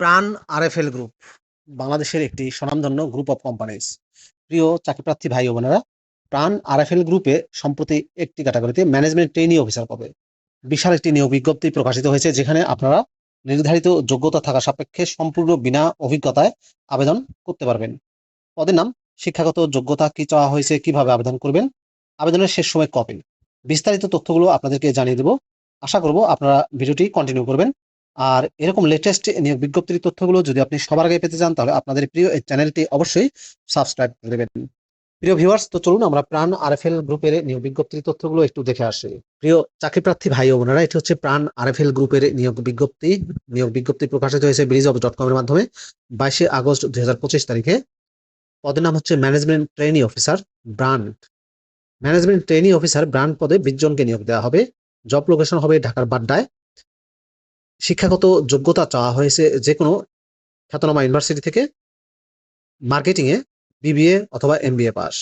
প্রাণ RFL group, বাংলাদেশের একটি স্বনামধন্য গ্রুপ অফ কোম্পানিজ। প্রিয় চাকরিপ্রার্থী ভাই ও বোনেরা, প্রাণ আরএফএল গ্রুপে সম্প্রতি একটি ক্যাটাগরিতে ম্যানেজমেন্ট ট্রেনিং অফিসার পাবে বিশাল একটি নিয়োগ বিজ্ঞপ্তি প্রকাশিত হয়েছে, যেখানে আপনারা নির্ধারিত যোগ্যতা থাকা সাপেক্ষে সম্পূর্ণ বিনা অভিজ্ঞতায় আবেদন করতে পারবেন। পদের নাম, শিক্ষাগত যোগ্যতা কি চাওয়া হয়েছে, কীভাবে আবেদন করবেন, আবেদনের শেষ সময় কবে? বিস্তারিত তথ্যগুলো আপনাদেরকে জানিয়ে দেব। আশা করব আপনারা ভিডিওটি কন্টিনিউ করবেন। আর এরকম লেটেস্ট নিয়োগ বিজ্ঞপ্তির তথ্যগুলো যদি আপনি সবার আগে পেতে চান, তাহলে আপনাদের প্রিয় এই চ্যানেলটি অবশ্যই সাবস্ক্রাইব করে দেবেন। প্রিয় ভিউয়ার্স তো চলুন আমরা প্রাণ আরএফএল গ্রুপের নিয়োগ বিজ্ঞপ্তির তথ্যগুলো একটু দেখে আসি। প্রিয় চাকরিপ্রার্থী ভাই ও বোনেরা, এটি হচ্ছে প্রাণ আরএফএল গ্রুপের নিয়োগ বিজ্ঞপ্তি। নিয়োগ বিজ্ঞপ্তি প্রকাশিত হয়েছে ব্রিজ অফ ডট কমের মাধ্যমে বাইশে আগস্ট দুই হাজার পঁচিশ তারিখে। পদের নাম হচ্ছে management trainee officer brand management trainee officer brand পদে বিশ জনকে নিয়োগ দেওয়া হবে। জব লোকেশন হবে ঢাকার বাড্ডায়। শিক্ষাগত যোগ্যতা চাওয়া হয়েছে যে কোনো খ্যাতনামা ইউনিভার্সিটি থেকে মার্কেটিংয়ে বিবিএ অথবা এমবিএ পাস।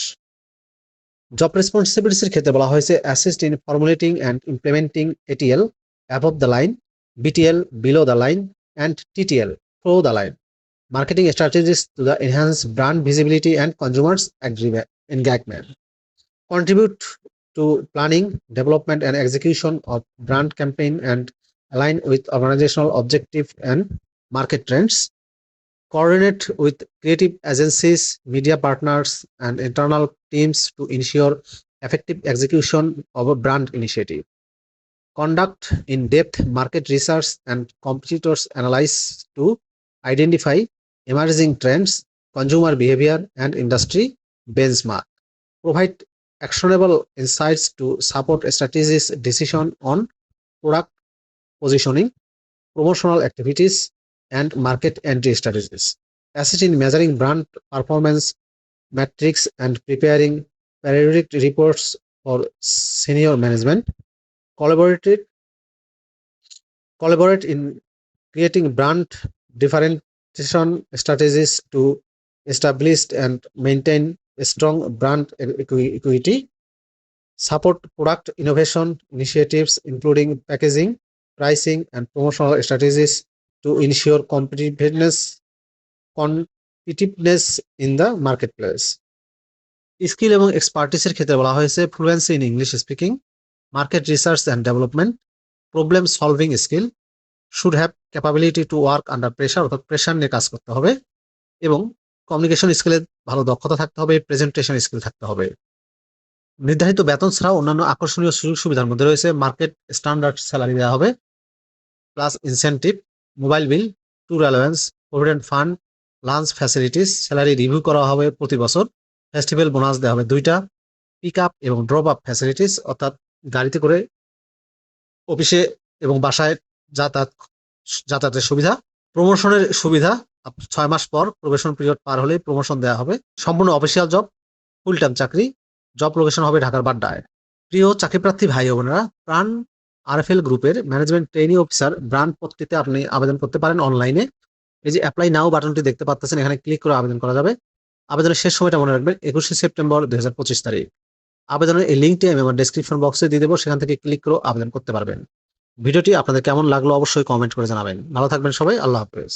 জব রেসপন্সিবিলিটির ক্ষেত্রে বলা হয়েছে assist in formulating and implementing ATL above the line BTL below the line and TTL pro the line marketing strategies to the enhance brand visibility and consumers engagement contribute to planning development and execution of brand campaign and align with organizational objective and market trends. Coordinate with creative agencies, media partners, and internal teams to ensure effective execution of a brand initiative. Conduct in-depth market research and competitors analysis to identify emerging trends, consumer behavior, and industry benchmark. Provide actionable insights to support strategies decision on product positioning, promotional activities, and market entry strategies. Assist in measuring brand performance metrics and preparing periodic reports for senior management. Collaborate, collaborate in creating brand differentiation strategies to establish and maintain a strong brand equity, support product innovation initiatives including packaging, pricing, and promotional strategies to ensure competitiveness competitiveness in the marketplace. Skill এবং এক্সপার্টিসের ক্ষেত্রে বলা হয়েছে fluency in English speaking market research and development problem solving skill should have capability to work under pressure অর্থাৎ pressure নিয়ে কাজ করতে হবে এবং কমিউনিকেশন স্কিলে ভালো দক্ষতা থাকতে হবে প্রেজেন্টেশন স্কিল থাকতে হবে নির্ধারিত বেতন ছাড়াও অন্যান্য আকর্ষণীয় সুযোগ সুবিধার মধ্যে রয়েছে মার্কেট স্ট্যান্ডার্ড স্যালারি দেওয়া হবে plus incentive mobile bill tour allowance provident fund lunch facilities salary review করা হবে প্রতি বছর ফেস্টিভ্যাল বোনাস দেওয়া হবে দুইটা পিক আপ এবং ড্রপ আপ ফ্যাসিলিটিস অর্থাৎ গাড়িতে করে অফিসে এবং বাসায় যাতায়াত, যাতায়াতের সুবিধা প্রমোশনের সুবিধা ছয় মাস পর প্রবেশন পিরিয়ড পার হলে প্রমোশন দেওয়া হবে, সম্পূর্ণ অফিসিয়াল জব ফুল টাইম চাকরি জব লোকেশন হবে ঢাকার বাড্ডায়। প্রিয় চাকরিপ্রার্থী ভাই বোনেরা, প্রাণ আরএফএল গ্রুপের ম্যানেজমেন্ট ট্রেনিং অফিসার ব্রান্ড পদটিতে আপনি আবেদন করতে পারেন অনলাইনে এই যে অ্যাপ্লাই নাও বাটনটি দেখতে পাচ্ছেন, এখানে ক্লিক করে আবেদন করা যাবে। আবেদনের শেষ সময়টা মনে রাখবেন, একুশে সেপ্টেম্বর দু হাজার পঁচিশ তারিখ। আবেদনের এই লিঙ্কটি আমি আমার ডেসক্রিপশন বক্সে দিয়ে দেবো, সেখান থেকে ক্লিক করে আবেদন করতে পারবেন। ভিডিওটি আপনাদের কেমন লাগল অবশ্যই কমেন্ট করে জানাবেন। ভালো থাকবেন সবাই, আল্লাহ হাফেজ।